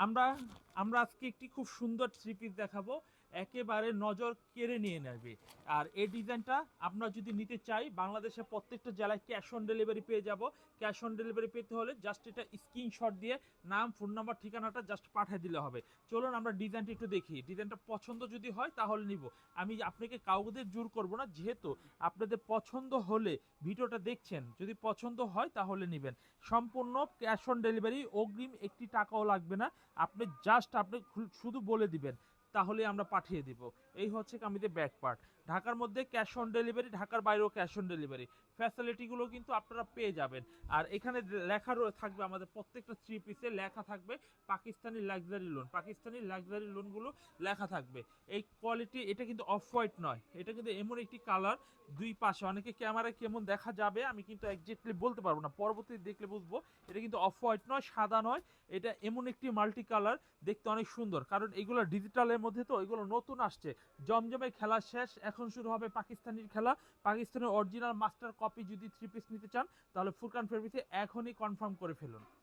আমরা আমরা আজকে একটি খুব সুন্দর থ্রি পিস দেখাবো। একেবারে নজর কেড়ে নিয়ে নেবে। আর এই ডিজাইনটা আমরা যদি নিতে চাই, বাংলাদেশের প্রত্যেকটা জেলায় ক্যাশ অন ডেলিভারি পেয়ে যাব। ক্যাশ অন ডেলিভারি পেতে হলে জাস্ট এটা স্ক্রিনশট দিয়ে নাম ফোন নাম্বার ঠিকানাটা জাস্ট পাঠিয়ে দিলে হবে। চলুন আমরা ডিজাইনটা একটু দেখি। ডিজাইনটা পছন্দ যদি হয় তাহলে নিব। আমি আপনাকে কাউকে জোর করব না, যেহেতু আপনাদের পছন্দ হলে ভিডিওটা দেখছেন, যদি পছন্দ হয় তাহলে নেবেন। সম্পূর্ণ ক্যাশ অন ডেলিভারি অগ্রিম একটি টাকাও লাগবে না। আপনি জাস্ট আপনি শুধু বলে দিবেন। তাহলে আমরা পাঠিয়ে দিব। এই হচ্ছে কামিদের ব্যাক পার্ট ঢাকার মধ্যে ক্যাশ অন ডেলিভারি ঢাকার বাইরেও ক্যাশ অন ডেলিভারি ফ্যাসিলিটিগুলো কিন্তু আপনারা পেয়ে যাবেন। আর এখানে লেখা থাকবে আমাদের প্রত্যেকটা থ্রি পিসে লেখা থাকবে Pakistani luxury lawn Pakistani luxury লোনগুলো লেখা থাকবে। এই কোয়ালিটি এটা কিন্তু অফ হোয়াইট নয়। এটা কিন্তু এমন একটি কালার দুই পাশে। অনেকে ক্যামেরায় কেমন দেখা যাবে, আমি কিন্তু একজ্যাক্টলি বলতে পারব না। পরবর্তী দেখলে বুঝব, এটা কিন্তু অফ হোয়াইট নয়, সাদা নয়। এটা এমন একটি মাল্টি কালার দেখতে অনেক সুন্দর। কারণ এগুলো ডিজিটালের মধ্যে তো এগুলো নতুন আসছে। জমজমে খেলা শেষ, এখন শুরু হবে পাকিস্তানির খেলা। পাকিস্তানের অরিজিনাল মাস্টার কপি যদি থ্রি পিস নিতে চান, তাহলে ফুরকান ফেব্রিক্সে এখনই কনফার্ম করে ফেলুন।